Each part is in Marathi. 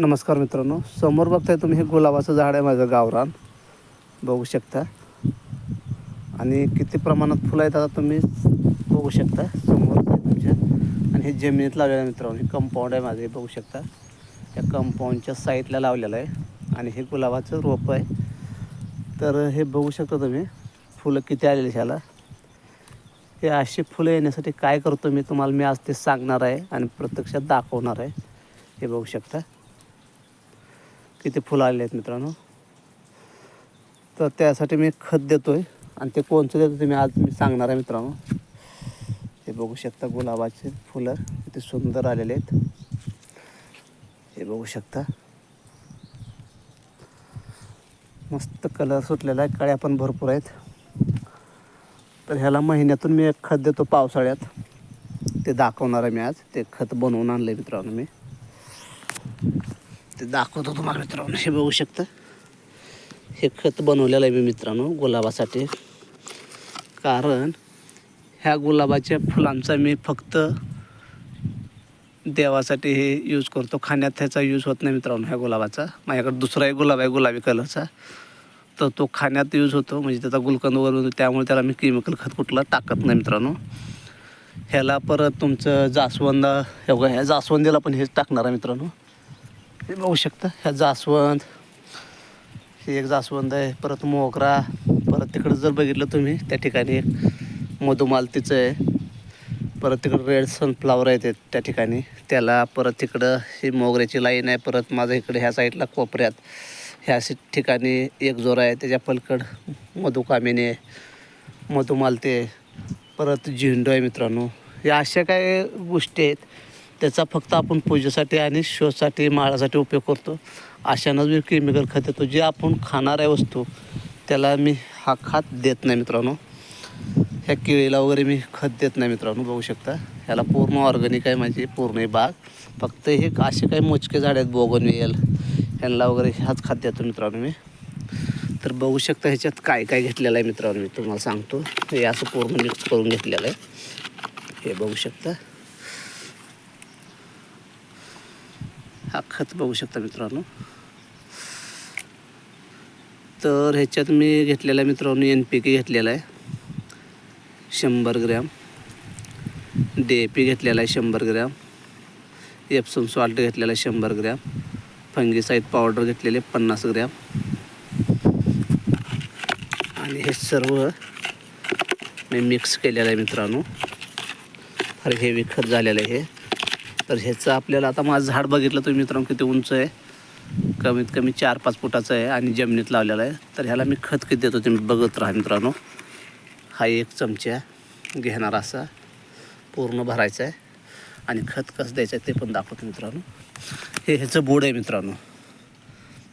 नमस्कार मित्रांनो. समोर बघताय तुम्ही हे गुलाबाचं झाड आहे माझं गावरान. बघू शकता. आणि किती प्रमाणात फुलं आहेत आता तुम्ही बघू शकता. समोर तुमच्या. आणि हे जमिनीत लावलेलं आहे मित्रांनो. हे कंपाऊंड आहे माझं. हे बघू शकता. त्या कंपाऊंडच्या साईडला लावलेलं आहे. आणि हे गुलाबाचं रोप आहे. तर हे बघू शकता तुम्ही. फुलं किती आलेली ह्याला. हे अशी फुलं येण्यासाठी काय करतो मी तुम्हाला मी आज ते सांगणार आहे आणि प्रत्यक्षात दाखवणार आहे. हे बघू शकता. किती फुलं आलेले आहेत मित्रांनो. तर त्यासाठी मी खत देतो आहे आणि ते कोणतं देतो ते मी आज मी सांगणार आहे मित्रांनो. हे बघू शकता गुलाबाचे फुलं किती सुंदर आलेले आहेत. हे बघू शकता. मस्त कलर सुटलेला आहे कळ्या पण भरपूर आहेत. तर ह्याला महिन्यातून मी एक खत देतो पावसाळ्यात. ते दाखवणार आहे मी आज. ते खत बनवून आणलं आहे मित्रांनो मी. ते दाखवतो तुम्हाला मित्रांनो. हे बघू शकता. हे खत बनवलेलं आहे मी मित्रांनो गुलाबासाठी. कारण ह्या गुलाबाच्या फुलांचा मी फक्त देवासाठी हे यूज करतो. खाण्यात ह्याचा यूज होत नाही मित्रांनो ह्या गुलाबाचा. माझ्याकडे दुसरा एक गुलाब आहे गुलाबी कलरचा. तर तो खाण्यात यूज होतो. म्हणजे त्याचा गुलकंद वगैरे होतो. त्यामुळे त्याला मी केमिकल खत कुठलं टाकत नाही मित्रांनो. ह्याला परत तुमचं जास्वंद हे बघा ह्या जास्वंदीला पण हेच टाकणार आहे मित्रांनो. हे बघू शकता ह्या जास्वंद. हे एक जास्वंद आहे परत मोगरा. परत तिकडं जर बघितलं तुम्ही त्या ठिकाणी एक मधुमालतीचं आहे. परत तिकडं रेड सनफ्लावर आहे ते त्या ठिकाणी. त्याला परत तिकडं ही मोगऱ्याची लाईन आहे परत माझं इकडे ह्या साईडला कोपऱ्यात. ह्या ठिकाणी एक जोर आहे त्याच्या पलकड मधुकामिनी आहे मधुमालती आहे. परत झेंडू आहे मित्रांनो. या अशा काय गोष्टी आहेत. त्याचा फक्त आपण पूजेसाठी आणि शोसाठी माळासाठी उपयोग करतो. अशानंच मी केमिकल खत देतो जे आपण खाणार आहे वस्तू त्याला मी हा खात देत नाही मित्रांनो. ह्या केळीला वगैरे मी खत देत नाही मित्रांनो बघू शकता. ह्याला पूर्ण ऑर्गॅनिक आहे माझी पूर्ण बाग. फक्त हे असे काही मोजके झाड आहेत बोगनवेल ह्यांना वगैरे ह्याच खात देतो मित्रांनो मी. तर बघू शकता ह्याच्यात काय काय घेतलेलं आहे मित्रांनो मी तुम्हाला सांगतो. हे असं पूर्ण मिक्स करून घेतलेलं आहे. हे बघू शकता हा खत बघू शकता मित्रांनो. तर ह्याच्यात मी घेतलेला मित्रांनो एन पी के घेतलेला आहे. शंभर ग्रॅम. डी ए पी घेतलेला आहे शंभर ग्रॅम. एप्सम सॉल्ट घेतलेला आहे शंभर ग्रॅम. फंगीसाईड पावडर घेतलेले पन्नास ग्रॅम. आणि हे सर्व मी मिक्स केलेलं आहे मित्रांनो. फार हेवी खत झालेलं आहे हे. तर ह्याचं आपल्याला आता माझं झाड बघितलं तुम्ही मित्रांनो किती उंच आहे. कमीत कमी चार पाच फुटाचं आहे आणि जमिनीत लावलेलं आहे. तर ह्याला मी खत किती देतो तुम्ही बघत राहा मित्रांनो. हा एक चमचा घेणार असा. पूर्ण भरायचा आहे. आणि खत कसं द्यायचं आहे ते पण दाखवतो मित्रांनो. हे ह्याचं बोर्ड आहे मित्रांनो.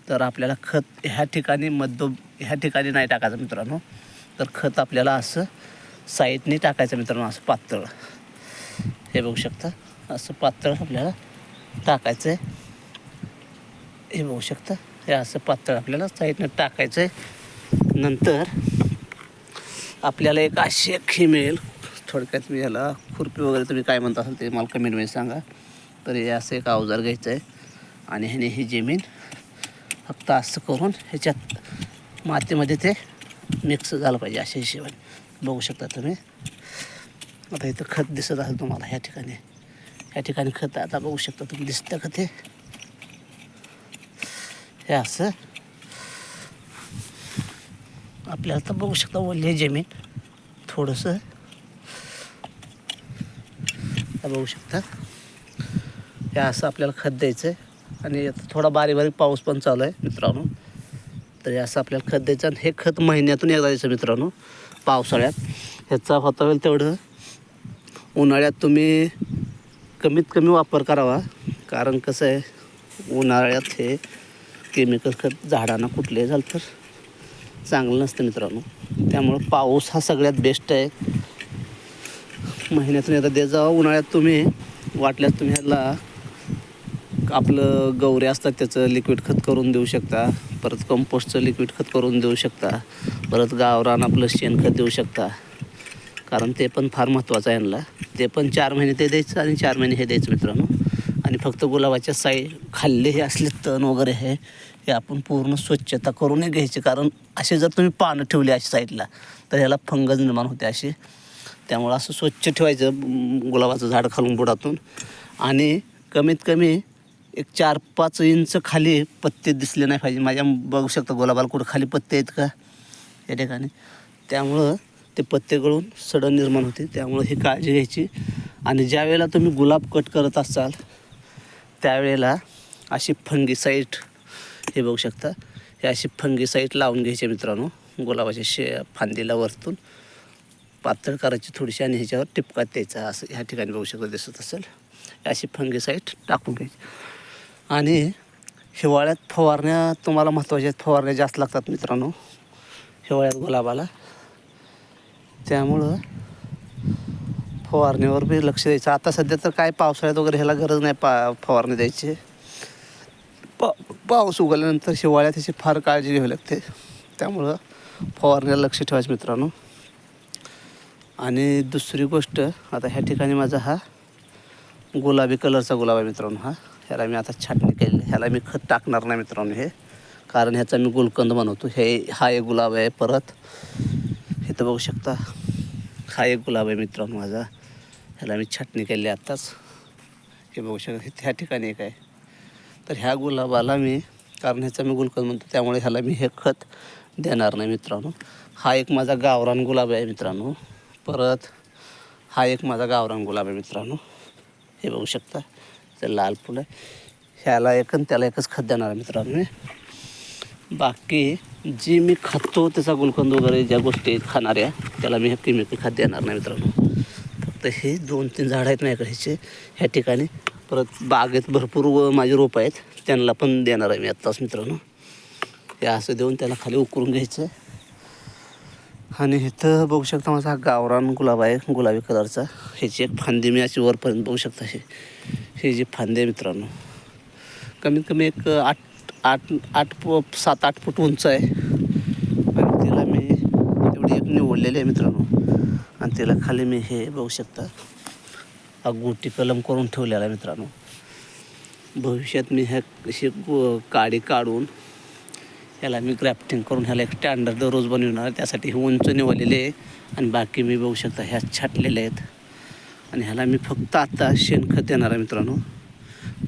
तर आपल्याला खत ह्या ठिकाणी मध्य ह्या ठिकाणी नाही टाकायचं मित्रांनो. तर खत आपल्याला असं साईडने टाकायचं मित्रांनो असं पातळ. हे बघू शकता. असं पातळ आपल्याला टाकायचं आहे हे बघू शकता. हे असं पातळ आपल्याला साईडनं टाकायचं आहे नंतर आपल्याला एक अशी एक मिळेल. थोडक्यात मी याला खुरपी वगैरे तुम्ही काय म्हणता असाल ते मला कमेंटमध्ये सांगा. तर हे असं एक अवजार घ्यायचं आहे आणि ह्याने ही जमीन फक्त असं करून ह्याच्यात मातीमध्ये ते मिक्स झालं पाहिजे अशा हिशेबाने. बघू शकता तुम्ही. आता इथं खत दिसत असेल तुम्हाला ह्या ठिकाणी. या ठिकाणी खत आता बघू शकता तुम्ही दिसतं का ते? हे असं. आपल्याला तर बघू शकता ओली जमीन थोडंसं. बघू शकता. हे असं आपल्याला खत द्यायचं आहे आणि आता थोडा बारीक बारीक पाऊस पण चालू आहे मित्रांनो. तर हे असं आपल्याला खत द्यायचं आणि हे खत महिन्यातून एकदा द्यायचं मित्रांनो पावसाळ्यात. ह्याचा होता होईल तेवढं. उन्हाळ्यात तुम्ही कमीत कमी वापर करावा. कारण कसं आहे उन्हाळ्यात हे केमिकल खत झाडांना कुठले झालं तर चांगलं नसतं मित्रांनो. त्यामुळं पाऊस हा सगळ्यात बेस्ट आहे. महिन्यातून एकदा दे जावा. उन्हाळ्यात तुम्ही वाटल्यास तुम्ही ह्याला आपलं गवरे असतात त्याचं लिक्विड खत करून देऊ शकता. परत कंपोस्टचं लिक्विड खत करून देऊ शकता. परत गावरान आपलं शेणखत देऊ शकता. कारण ते पण फार महत्त्वाचं आहे यांना. ते पण चार महिने ते द्यायचं आणि चार महिने हे द्यायचं मित्रांनो. आणि फक्त गुलाबाच्या साई खाल्ले हे असले तण वगैरे हे हे आपण पूर्ण स्वच्छता करूनही घ्यायची. कारण असे जर तुम्ही पानं ठेवली अशा साईडला तर ह्याला फंगस निर्माण होते असे. त्यामुळं असं स्वच्छ ठेवायचं गुलाबाचं झाड खालून बुडातून. आणि कमीत कमी एक चार पाच इंच खाली पत्ते दिसले नाही पाहिजे. माझ्या बघू शकता गुलाबाला कुठं खाली पत्ते आहेत का? या ठिकाणी. त्यामुळं ते पत्ते गळून सडन निर्माण होते. त्यामुळं ही काळजी घ्यायची. आणि ज्या वेळेला तुम्ही गुलाब कट करत असाल त्यावेळेला अशी फंगीसाईट हे बघू शकता. हे अशी फंगीसाईट लावून घ्यायचे मित्रांनो. गुलाबाच्या शे फांदीला वरतून पातळ करायची थोडीशी आणि ह्याच्यावर टिपकात द्यायचा. असं ह्या ठिकाणी बघू शकता दिसत असेल. अशी फंगीसाईट टाकून घ्यायची. आणि हिवाळ्यात फवारण्या तुम्हाला महत्त्वाच्या आहेत फवारण्या जास्त लागतात मित्रांनो. हिवाळ्यात गुलाबाला. त्यामुळं फवारणीवर बी लक्ष द्यायचं. आता सध्या तर काय पावसाळ्यात वगैरे ह्याला गरज नाही पा फवारणी द्यायची. पा पाऊस उगवल्यानंतर हिवाळ्यात त्याची फार काळजी घ्यावी लागते. त्यामुळं फवारणीला लक्ष ठेवायचं मित्रांनो. आणि दुसरी गोष्ट आता ह्या ठिकाणी माझा हा गुलाबी कलरचा गुलाब आहे मित्रांनो हा. ह्याला मी आता छाटणी केली ह्याला मी खत टाकणार नाही मित्रांनो हे. कारण ह्याचा मी गुलकंद बनवतो. हे हा एक गुलाब आहे परत. इथं तर बघू शकता. हा एक गुलाब आहे मित्रांनो माझा. ह्याला मी छाटणी केली आत्ताच. हे बघू शकता हे ह्या ठिकाणी एक आहे. तर ह्या गुलाबाला मी कारण ह्याचा मी गुलकंद म्हणतो त्यामुळे ह्याला मी हे खत देणार नाही मित्रांनो. हा एक माझा गावरान गुलाब आहे मित्रांनो. परत हा एक माझा गावरान गुलाब आहे मित्रांनो. हे बघू शकता ते लाल फुलं. आहे ह्याला एक आणि त्याला एकच खत देणार आहे मित्रांनो मी. बाकी जी मी खातो त्याचा गुलकंद वगैरे ज्या गोष्टी खाणाऱ्या त्याला मी हे केमिकल खात देणार नाही मित्रांनो. फक्त हे दोन तीन झाडं आहेत माझ्याकडे ह्याचे ह्या ठिकाणी. परत बागेत भरपूर व माझे रोपं आहेत त्यांना पण देणार आहे मी आत्ताच मित्रांनो. हे असं देऊन त्याला खाली उकरून घ्यायचं आणि इथं बघू शकता माझा हा गावरान गुलाब आहे गुलाबी कलरचा. ह्याची एक फांदी मी अशी वरपर्यंत बघू शकता. हे हे जी फांदी आहे मित्रांनो. कमीत कमी एक आठ आठ आठ फु सात आठ फूट उंच आहे. आणि तिला मी तेवढी एक निवडलेली आहे मित्रांनो. आणि तिला खाली मी हे बघू शकता. हा गोटी कलम करून ठेवलेला आहे मित्रांनो. भविष्यात मी ह्या अशी काडी काढून ह्याला मी ग्राफ्टिंग करून ह्याला एक स्टँडर्ड रोज बनवणार त्यासाठी हे उंच निवडलेले आहे. आणि बाकी मी बघू शकता ह्या छाटलेल्या आहेत. आणि ह्याला मी फक्त आता शेणखत देणार आहे मित्रांनो.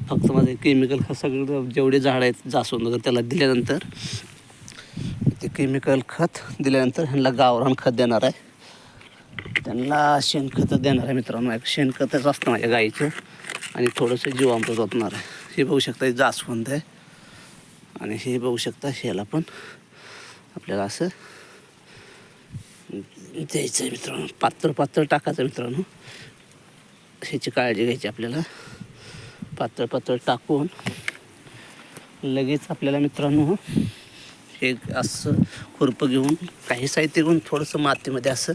फक्त माझं केमिकल खत सगळं जेवढे झाडं आहेत जास्वंद वगैरे त्याला दिल्यानंतर ते केमिकल खत दिल्यानंतर ह्यांना गावरान खत देणार आहे. त्यांना शेणखत देणार आहे मित्रांनो. एक शेणखतच असतं माझ्या गाईचं आणि थोडंसं जीवामृत ओतणार आहे. हे बघू शकता हे जास्वंद आहे. आणि हे बघू शकता ह्याला पण आपल्याला असं द्यायचं आहे मित्रांनो. पातळ पातळ टाकायचं मित्रांनो. ह्याची काळजी घ्यायची आपल्याला. पातळ पातळ टाकून लगेच आपल्याला मित्रांनो हे असं खुरपं घेऊन काही साहित्य घेऊन थोडंसं मातीमध्ये असं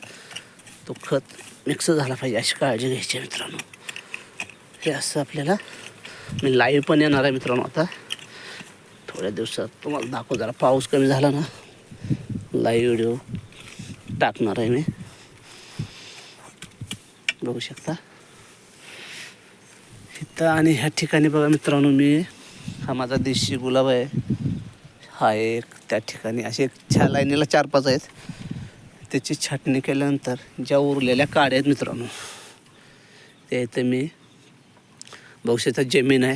तो खत मिक्स झाला पाहिजे अशी काळजी घ्यायची आहे मित्रांनो. हे असं आपल्याला मी लाईव्ह पण येणार आहे मित्रांनो आता. थोड्या दिवसात तुम्हाला दाखव जरा पाऊस कमी झाला ना लाईव्ह व्हिडिओ टाकणार आहे मी. बघू शकता. तर आणि ह्या ठिकाणी बघा मित्रांनो मी हा माझा देशी गुलाब आहे. हा एक त्या ठिकाणी असे एक छा लाईनीला चार पाच आहेत. त्याची छाटणी केल्यानंतर ज्या उरलेल्या काड्या आहेत मित्रांनो त्या इथं मी बघू शकता जमीन आहे.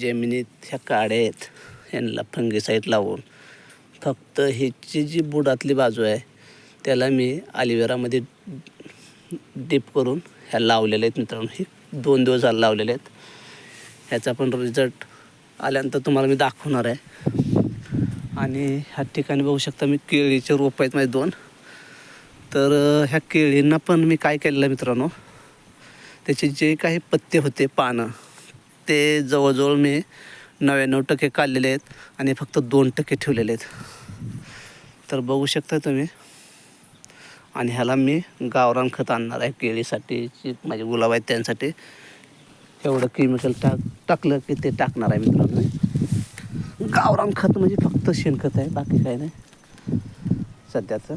जमिनीत ह्या काड्या आहेत यांना फंगीसाईड लावून. फक्त ह्याची जी बुडातली बाजू आहे त्याला मी अलिवेरामध्ये डीप करून ह्या लावलेल्या आहेत मित्रांनो. ही दोन दिवस झाले लावलेले आहेत. ह्याचा पण रिझल्ट आल्यानंतर तुम्हाला मी दाखवणार आहे. आणि ह्या ठिकाणी बघू शकता मी केळीचे रोप आहेत माझे दोन. तर ह्या केळींना पण मी काय केलेलं आहे मित्रांनो? त्याचे जे काही पत्ते होते पानं ते जवळजवळ मी नव्याण्णव टक्के काढलेले आहेत आणि फक्त दोन टक्के ठेवलेले आहेत. तर बघू शकता तुम्ही. आणि ह्याला मी गावरान खत आणणार आहे केळीसाठी जे माझे गुलाब आहेत त्यांसाठी. एवढं केमिकल टाक टाकलं की ते टाकणार आहे मित्रांनो. गावरान खत म्हणजे फक्त शेणखत आहे बाकी काही नाही. सध्या तर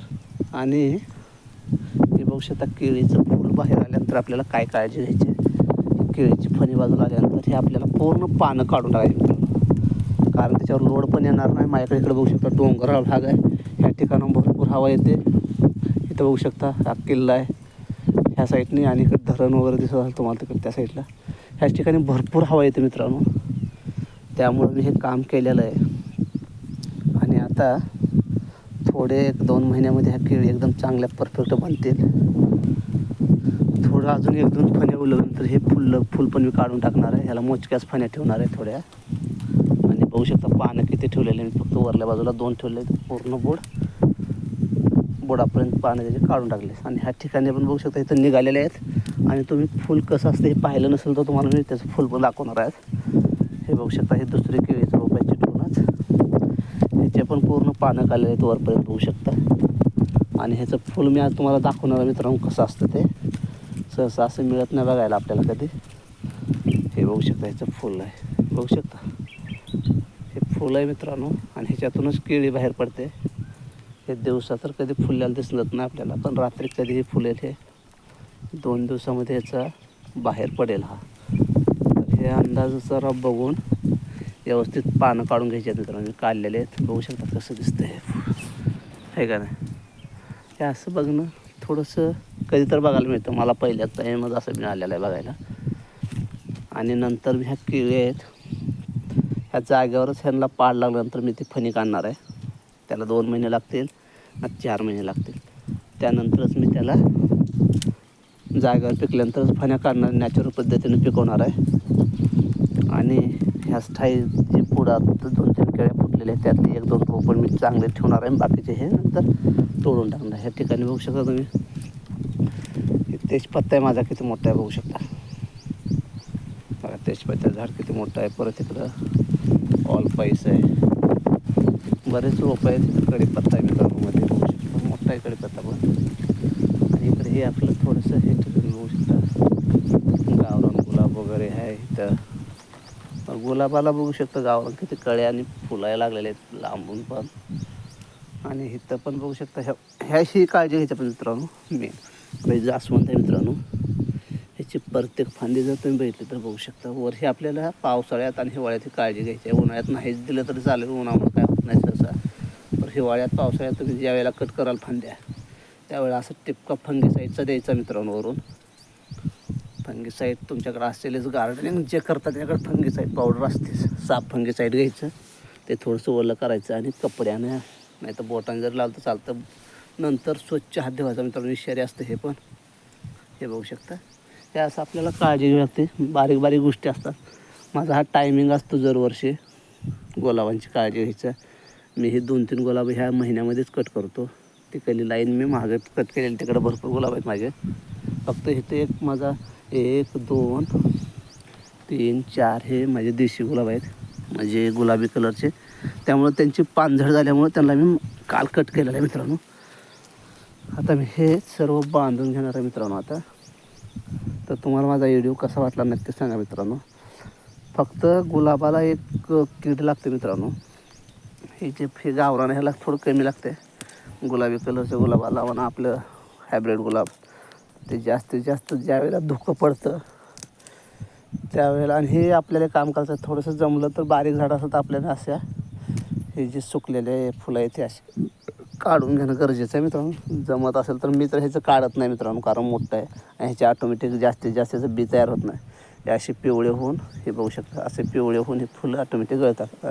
आणि हे बघू शकता केळीचं फूल बाहेर आल्यानंतर आपल्याला काय काळजी घ्यायची? आहे केळीची फणी बाजूला आल्यानंतर हे आपल्याला पूर्ण पानं काढून टाकायची कारण त्याच्यावर लोड पण येणार नाही. माझ्याकडे इकडे बघू शकता डोंगराळ भाग आहे. ह्या ठिकाणं भरपूर हवा येते. इथं बघू शकता हा किल्ला आहे. ह्या साईडने आणि इकडे धरण वगैरे दिसत असेल तुम्हाला तिकडे त्या साईडला. ह्याच ठिकाणी भरपूर हवा येते मित्रांनो. त्यामुळं मी हे काम केलेलं आहे. आणि आता थोडे एक दोन महिन्यामध्ये ह्या केळी एकदम चांगल्या परफेक्ट बनतील. थोडं अजून एक दोन फण्या उलवल्यानंतर हे फुल फुल पण मी काढून टाकणार आहे. ह्याला मोजक्याच फण्या ठेवणार आहे थोड्या. आणि बघू शकता पानं किती ठेवलेले मी फक्त वरल्या बाजूला दोन ठेवले पूर्ण बोड बोडापर्यंत पानं त्याचे काढून टाकले. आणि ह्या ठिकाणी पण बघू शकता इथं निघालेले आहेत. आणि तुम्ही फुल कसं असतं हे पाहिलं नसेल तर तुम्हाला मी त्याचं फुल पण दाखवणार आहेत हे बघू शकता हे दुसरे केळीचं रोप आहे चिटकूनच. ह्याचे पण पूर्ण पानं काढलेले आहेत वरपर्यंत बघू शकता. आणि ह्याचं फुल मी आज तुम्हाला दाखवणार आहे मित्रांनो कसं असतं ते. सहसा असं मिळत नाही बघायला आपल्याला कधी. हे बघू शकता ह्याचं फुल आहे. बघू शकता. हे फुल आहे मित्रांनो. आणि ह्याच्यातूनच केळी बाहेर पडते. हे दिवसा तर कधी फुललेलं दिसलत नाही आपल्याला पण रात्री कधीही फुलेल हे दोन दिवसामध्ये याचा बाहेर पडेल हा. तर हे अंदाज जरा बघून व्यवस्थित पानं काढून घ्यायचे आहेत मित्रांनो. काढलेले आहेत. बघू शकता कसं दिसतं हे. का नाही? हे असं बघणं थोडंसं कधी तर बघायला मिळतं. मला पहिल्या टाईमच असं मिळालेलं आहे बघायला. आणि नंतर ह्या किळे आहेत. ह्या जागेवरच ह्यांना पाड लागल्यानंतर मी ती फणी काढणार आहे. त्याला दोन महिने लागतील आणि चार महिने लागतील. त्यानंतरच मी त्याला जागेवर पिकल्यानंतरच फण्या काढणार नॅचरल पद्धतीने पिकवणार आहे. आणि ह्या स्थायी जे पुढात दोन तीन केळ्या फुटलेले आहेत त्यातले एक दोन रोपण पण मी चांगले ठेवणार आहे बाकीचे हे नंतर तोडून टाकणार ह्या ठिकाणी बघू शकता तुम्ही. तेजपत्ता आहे माझा किती मोठा आहे बघू शकता. बघा तेजपत्त्याचं झाड किती मोठं आहे. परत इकडं ऑल पाईस आहे. बरेच रोप आहेत तिथं कढीपत्ता आहे मित्रांनो बघू शकतो. मोठा आहे कडीपत्ता पण. आणि इकडे हे आपलं थोडंसं हे तुम्ही बघू शकता. गावरान गुलाब वगैरे आहे इथं. गुलाबाला बघू शकता गावरान किती कळ्या आणि फुलायला लागलेले आहेत लांबून पण. आणि इथं पण बघू शकता ह्या ह्याशी काळजी घ्यायची पण मित्रांनो मेन म्हणजे जास्वंत आहे मित्रांनो. ह्याची प्रत्येक फांदी जर तुम्ही बघितली तर बघू शकता. वर्षी आपल्याला पावसाळ्यात आणि हिवाळ्यात ही काळजी घ्यायची आहे. उन्हाळ्यात नाहीच दिलं तरी चालेल उन्हामुळे काय नाही सहसा. पण हिवाळ्यात पावसाळ्यात तुम्ही ज्या वेळेला कट कराल फांद्या त्यावेळेला असं टिपका फंगीसाईडचा द्यायचा मित्रांनो वरून फंगीसाईड तुमच्याकडे असेलच गार्डनिंग जे करतात त्याच्याकडे फंगीसाईड पावडर असतेच. साफ फंगीसाईड घ्यायचं ते थोडंसं ओलं करायचं आणि कपड्यानं नाही तर बोटाने जर लावलं तर चालतं. नंतर स्वच्छ हात धुवायचा मित्रांनो विषारी असतं हे पण. हे बघू शकता. हे असं आपल्याला काळजी घ्यावी लागते. बारीक बारीक गोष्टी असतात. माझा हा टायमिंग असतो दरवर्षी. गुलाबांची काळजी घ्यायचं. मी हे दोन तीन गुलाब ह्या महिन्यामध्येच कट करतो. तिकडली लाईन मी मागे कट केलेली तिकडे भरपूर गुलाब आहेत माझे फक्त इथे एक माझा एक दोन तीन चार हे माझे देशी गुलाब आहेत. म्हणजे गुलाबी कलरचे त्यामुळं त्यांची पानझड झाल्यामुळं त्यांना मी काल कट केलेलं आहे मित्रांनो. आता मी हे सर्व बांधून घेणार आहे मित्रांनो आता. तर तुम्हाला माझा व्हिडिओ कसा वाटला नक्की सांगा मित्रांनो. फक्त गुलाबाला एक कीड लागते मित्रांनो. हे जे फी गावरान ह्याला थोडं कमी लागते गुलाबी कलरचं गुलाबाला आणि आपलं हायब्रिड गुलाब. ते जास्तीत जास्त ज्यावेळेला धुकं पडतं त्यावेळेला आणि हे आपल्याला काम करायचं थोडंसं जमलं तर बारीक झाड असतात तर आपल्याला अशा. हे जे सुकलेले फुलं आहेत ते असे काढून घेणं गरजेचं आहे मित्रांनो. जमत असेल तर मी तर ह्याचं काढत नाही मित्रांनो कारण मोठं आहे. आणि ह्याचे ऑटोमॅटिक जास्तीत जास्त याचं बी तयार होत नाही. हे असे पिवळे होऊन हे बघू शकता असे पिवळे होऊन हे फुलं ऑटोमॅटिक गळतात.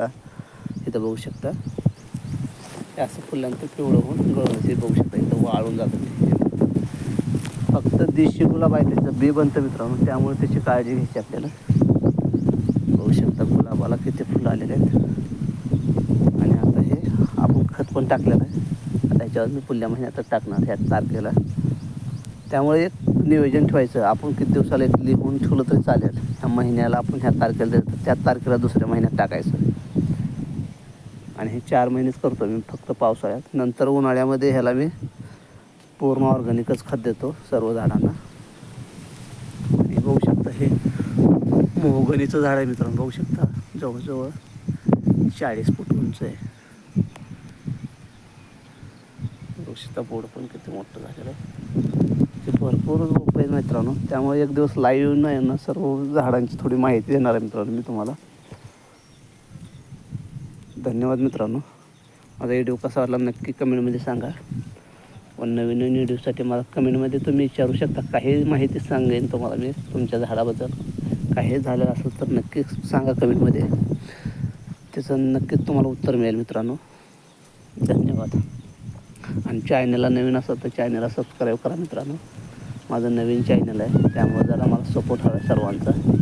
इथं बघू शकता. हे असं फुलांचं पिवळं होऊन गळून ते बघू शकता. इथं वाळून जातं फक्त देशी गुलाब आहे त्याचं. बी बनतं मित्रांनो. त्यामुळे त्याची काळजी घ्यायची आपल्याला. बघू शकता गुलाबाला किती फुलं आलेले आहेत. आणि आता हे आपण खत पण टाकलेलं आहे. आता ह्याच्यावर मी पुढल्या महिन्यात टाकणार ह्या तारखेला. त्यामुळे एक नियोजन ठेवायचं. आपण किती दिवसाला एक लिहून ठेवलं तरी चालेल. ह्या महिन्याला आपण ह्या तारखेला द्यायचं त्या तारखेला दुसऱ्या महिन्यात टाकायचं. आणि हे चार महिनेच करतो मी फक्त पावसाळ्यात. नंतर उन्हाळ्यामध्ये ह्याला मी पूर्ण ऑर्गॅनिकच खत देतो सर्व झाडांना. आणि बघू शकता हे मोहगणीचं झाड आहे मित्रांनो बघू शकता. जवळजवळ चाळीस फूट उंच आहे. बघू शकता बोर्ड पण किती मोठं झालेलं आहे. ते भरपूर रोपं आहेत मित्रांनो. त्यामुळे एक दिवस लाईव्ह नाही ना सर्व झाडांची थोडी माहिती देणार आहे मित्रांनो मी तुम्हाला. धन्यवाद मित्रांनो. माझा व्हिडिओ कसा वाटला नक्की कमेंटमध्ये सांगा. व नवीन नवीन व्हिडिओसाठी मला कमेंटमध्ये तुम्ही विचारू शकता. काही माहिती सांगेन तुम्हाला मी तुमच्या झाडाबद्दल. काही झालं असेल तर नक्की सांगा कमेंटमध्ये त्याचं नक्कीच तुम्हाला उत्तर मिळेल मित्रांनो. धन्यवाद. आणि चॅनलला नवीन असेल तर चॅनलला सबस्क्राईब करा मित्रांनो. माझं नवीन चॅनल आहे. त्यामुळे जरा मला सपोर्ट हवा आहे सर्वांचा.